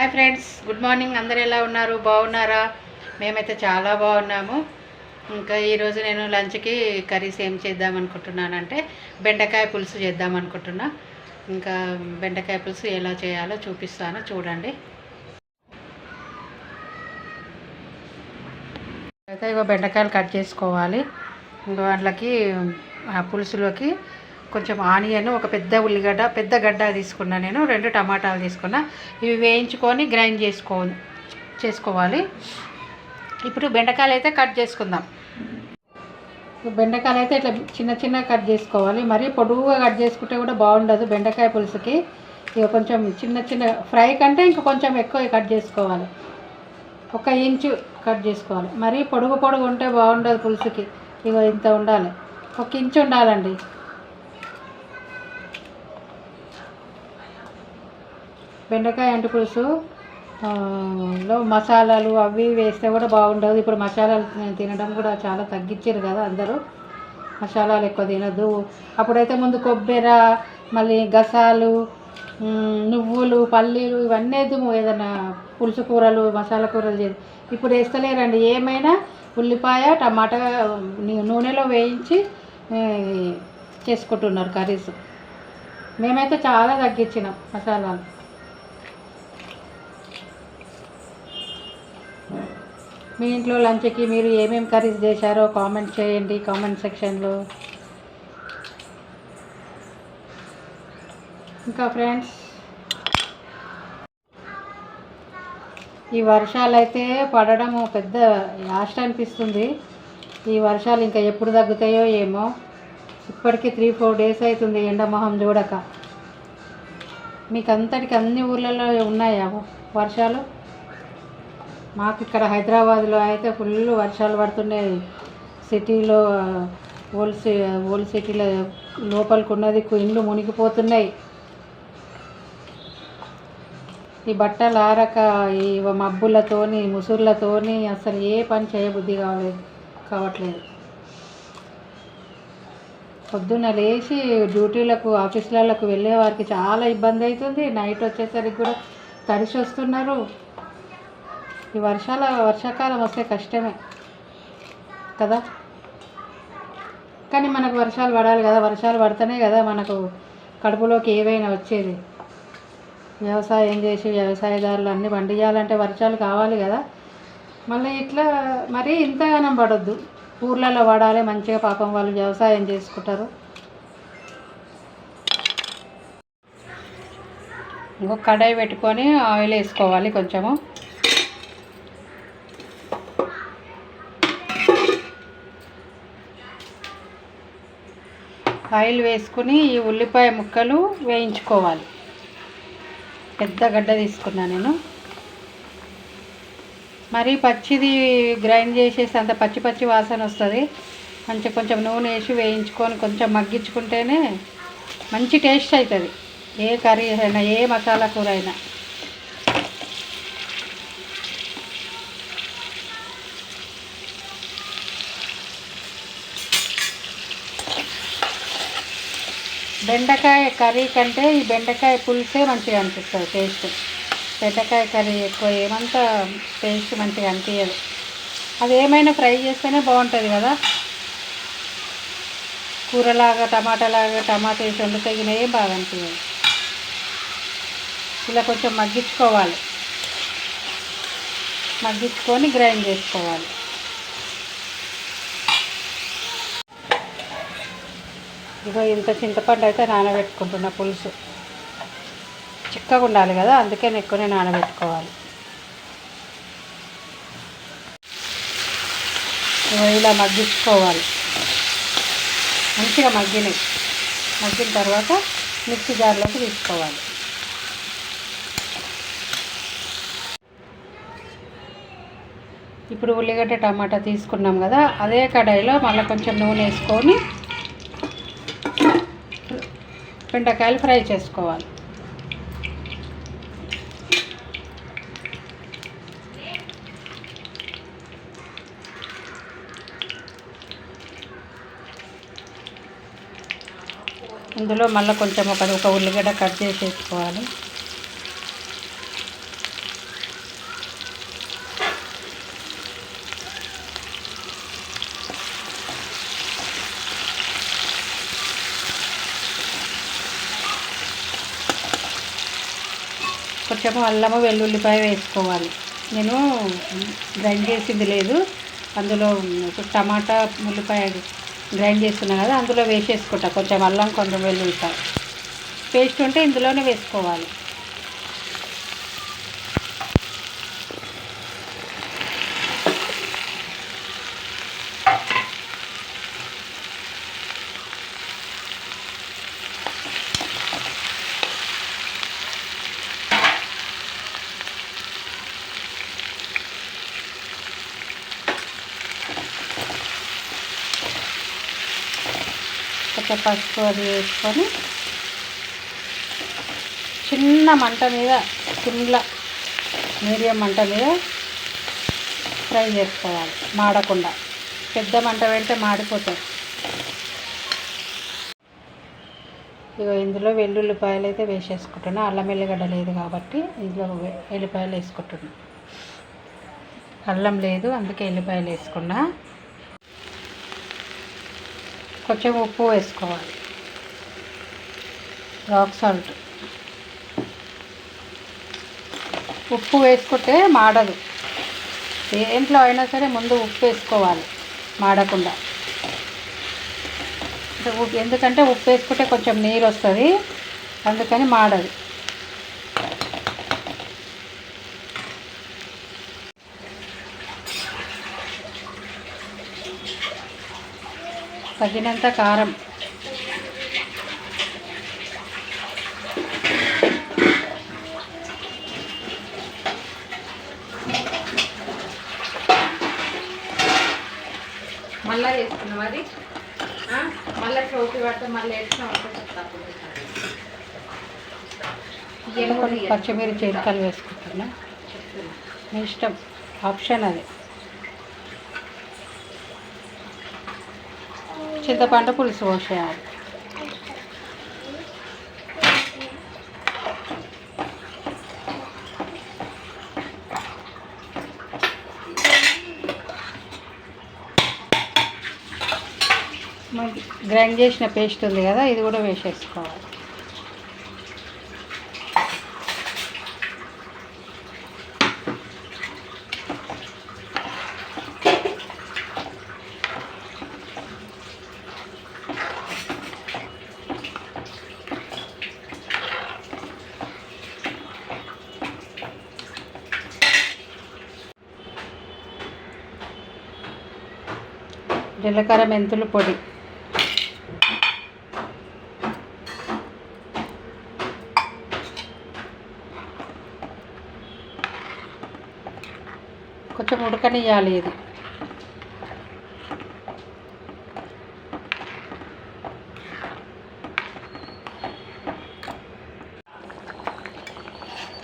Hi friends good morning. అందరు ఎలా ఉన్నారు? బాగున్నారా? మేమైతే చాలా బాగున్నాము. ఇంకా ఈరోజు నేను లంచ్కి కర్రీస్ ఏం చేద్దాం అనుకుంటున్నానంటే బెండకాయ పులుసు చేద్దాం అనుకుంటున్నా. ఇంకా బెండకాయ పులుసు ఎలా చేయాలో చూపిస్తాను. చూడండి. అయితే ఇగో బెండకాయలు కట్ చేసుకోవాలి. ఇంకా వాళ్ళకి ఆ పులుసులోకి కొంచెం ఆనియన్ ఒక పెద్ద ఉల్లిగడ్డ పెద్ద గడ్డ తీసుకున్నా నేను రెండు టమాటాలు తీసుకున్నా. ఇవి వేయించుకొని గ్రైండ్ చేసుకో చేసుకోవాలి. ఇప్పుడు బెండకాయలు అయితే కట్ చేసుకుందాం. బెండకాయలు అయితే ఇట్లా చిన్న చిన్న కట్ చేసుకోవాలి. మరీ పొడువుగా కట్ చేసుకుంటే కూడా బాగుండదు బెండకాయ పులుసుకి. ఇక కొంచెం చిన్న చిన్న ఫ్రై కంటే ఇంకా కొంచెం ఎక్కువ కట్ చేసుకోవాలి. ఒక ఇంచు కట్ చేసుకోవాలి. మరీ పొడుగు పొడుగు ఉంటే బాగుండదు పులుసుకి. ఇక ఇంత ఉండాలి. ఒక ఇంచు ఉండాలండి. బెండకాయ అంటు పులుసు లో మసాలాలు అవి వేస్తే కూడా బాగుండదు. ఇప్పుడు మసాలాలు తినడం కూడా చాలా తగ్గించారు కదా అందరూ. మసాలాలు ఎక్కువ తినద్దు. అప్పుడైతే ముందు కొబ్బరి మళ్ళీ గసాలు నువ్వులు పల్లీలు ఇవన్నీ వేద్దాము. ఏదైనా పులుసు కూరలు మసాలా కూరలు చేసి. ఇప్పుడు వేస్తలేరండి. ఏమైనా ఉల్లిపాయ టమాటా నూనెలో వేయించి చేసుకుంటున్నారు కర్రీస్. మేమైతే చాలా తగ్గించినాం మసాలాలు. మీ ఇంట్లో లంచ్కి మీరు ఏమేమి కర్రీస్ చేశారో కామెంట్ చేయండి కామెంట్ సెక్షన్లో. ఇంకా ఫ్రెండ్స్ ఈ వర్షాలు అయితే పడడం పెద్ద లాస్ట్ అనిపిస్తుంది. ఈ వర్షాలు ఇంకా ఎప్పుడు తగ్గుతాయో ఏమో. ఇప్పటికీ త్రీ ఫోర్ డేస్ అవుతుంది ఎండమొహం చూడక. మీకు అంతటికి అన్ని ఊర్లలో ఉన్నాయా వర్షాలు? మాకు ఇక్కడ హైదరాబాద్లో అయితే ఫుల్ వర్షాలు పడుతున్నాయి. సిటీలో ఓల్డ్ సి ఓల్డ్ సిటీలో లోపలికి ఉన్నది ఇండ్లు మునిగిపోతున్నాయి. ఈ బట్టలు ఆరక ఈ మబ్బులతోని ముసుర్లతోని అసలు ఏ పని చేయబుద్ధి కావలేదు కావట్లేదు. పొద్దున్న లేచి డ్యూటీలకు ఆఫీసులకు వెళ్ళే వారికి చాలా ఇబ్బంది అవుతుంది నైట్ వచ్చేసరికి కూడా తడిసి వస్తున్నారు ఈ వర్షాల వర్షాకాలం వస్తే కష్టమే కదా. కానీ మనకు వర్షాలు పడాలి కదా వర్షాలు పడితేనే కదా మనకు కడుపులోకి ఏవైనా వచ్చేది. వ్యవసాయం చేసి వ్యవసాయదారులు అన్నీ పండించాలంటే వర్షాలు కావాలి కదా. మళ్ళీ ఇట్లా మరీ ఇంతగానం పడొద్దు. ఊర్లలో పడాలి మంచిగా పాపం వాళ్ళు వ్యవసాయం చేసుకుంటారు. ఇంకొక కడాయి పెట్టుకొని ఆయిల్ వేసుకోవాలి కొంచెము. ఆయిల్ వేసుకుని ఈ ఉల్లిపాయ ముక్కలు వేయించుకోవాలి. పెద్ద గడ్డ తీసుకున్నా నేను. మరీ పచ్చిది గ్రైండ్ చేసేసి అంత పచ్చి పచ్చి వాసన వస్తుంది. మంచి కొంచెం నూనె వేసి వేయించుకొని కొంచెం మగ్గించుకుంటేనే మంచి టేస్ట్ అవుతుంది ఏ కర్రీ అయినా ఏ మసాలా కూర అయినా. బెండకాయ కర్రీ కంటే ఈ బెండకాయ పులుసే మంచిగా అనిపిస్తుంది టేస్ట్ బెండకాయ కర్రీ ఎక్కువ ఏమంతా టేస్ట్ మంచిగా అనిపించదు అది ఏమైనా ఫ్రై చేస్తేనే బాగుంటుంది కదా. కూరలాగా టమాటాలాగా టమాటా వేసి వండితే ఏం బాగా అనిపించదు ఇలా కొంచెం మగ్గించుకోవాలి. మగ్గించుకొని గ్రైండ్ చేసుకోవాలి. ఇగో ఇంత చింతపండు అయితే నానబెట్టుకుంటున్నా పులుసు. చిక్కగా ఉండాలి కదా అందుకే ఎక్కువనే నానబెట్టుకోవాలి. ఇలా మగ్గించుకోవాలి. మంచిగా మగ్గినాయి. మగ్గిన తర్వాత మిక్సీ జార్లోకి తీసుకోవాలి. ఇప్పుడు ఉల్లిగడ్డ టమాటా తీసుకున్నాం కదా అదే కడాయిలో మళ్ళీ కొంచెం నూనె వేసుకొని బెండకాయలు ఫ్రై చేసుకోవాలి. ఇందులో మళ్ళీ కొంచెం ఒక ఒక ఉల్లిగడ్డ కట్ చేసి వేసుకోవాలి కొంచెం అల్లము వెల్లుల్లిపాయ వేసుకోవాలి. నేను గ్రైండ్ చేసింది లేదు. అందులో టమాటా ఉల్లిపాయ గ్రైండ్ చేస్తున్నా కదా అందులో వేసేసుకుంటా. కొంచెం అల్లం కొంచెం వెల్లుల్లిపాయ. పేస్ట్ ఉంటే ఇందులోనే వేసుకోవాలి. కొంచెం పసుపు అది వేసుకొని చిన్న మంట మీద సిమ్లా మీడియం మంట మీద ఫ్రై చేసుకోవాలి మాడకుండా. పెద్ద మంట పెడితే మాడిపోతాయి. ఇగో ఇందులో వెల్లుల్లిపాయలు అయితే వేసేసుకుంటున్నా. అల్లం ఎల్లిగడ్డ లేదు కాబట్టి ఇందులో ఎల్లిపాయలు వేసుకుంటున్నా. అల్లం లేదు అందుకే ఎల్లిపాయలు వేసుకున్నా. కొంచెం ఉప్పు వేసుకోవాలి. రాక్ సాల్ట్ ఉప్పు వేసుకుంటే మాడదు. దేంట్లో అయినా సరే ముందు ఉప్పు వేసుకోవాలి మాడకుండా. ఎందుకంటే ఉప్పు వేసుకుంటే కొంచెం నీరు వస్తుంది అందుకని మాడదు. తగినంత కారం. మళ్ళా చేసుకున్నాం అది? మళ్ళా చోటు పడితే మళ్ళీ వేసిన కొన్ని పచ్చిమిర్చి ఎలుకలు వేసుకుంటున్నా మీ ఇష్టం. ఆప్షన్ అది. చింతపండు పులుసు పోసేయాలి. గ్రైండ్ చేసిన పేస్ట్ ఉంది కదా ఇది కూడా వేసేసుకోవాలి. జీలకర్ర మెంతులు పొడి. కొంచెం ఉడకనియాలి ఇది.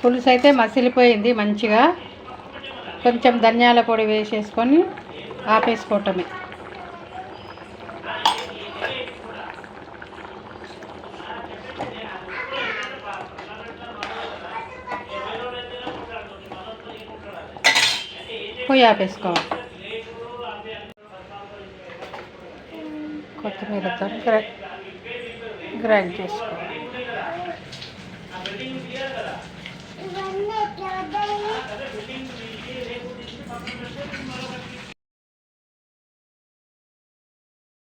పులుసు అయితే మసిలిపోయింది మంచిగా. కొంచెం ధనియాల పొడి వేసేసుకొని ఆపేసుకోవటమే. పొయ్యి ఆపేసుకోవాలి కొత్తిమీరతో గ్రై గ్రైండ్ చేసుకోవాలి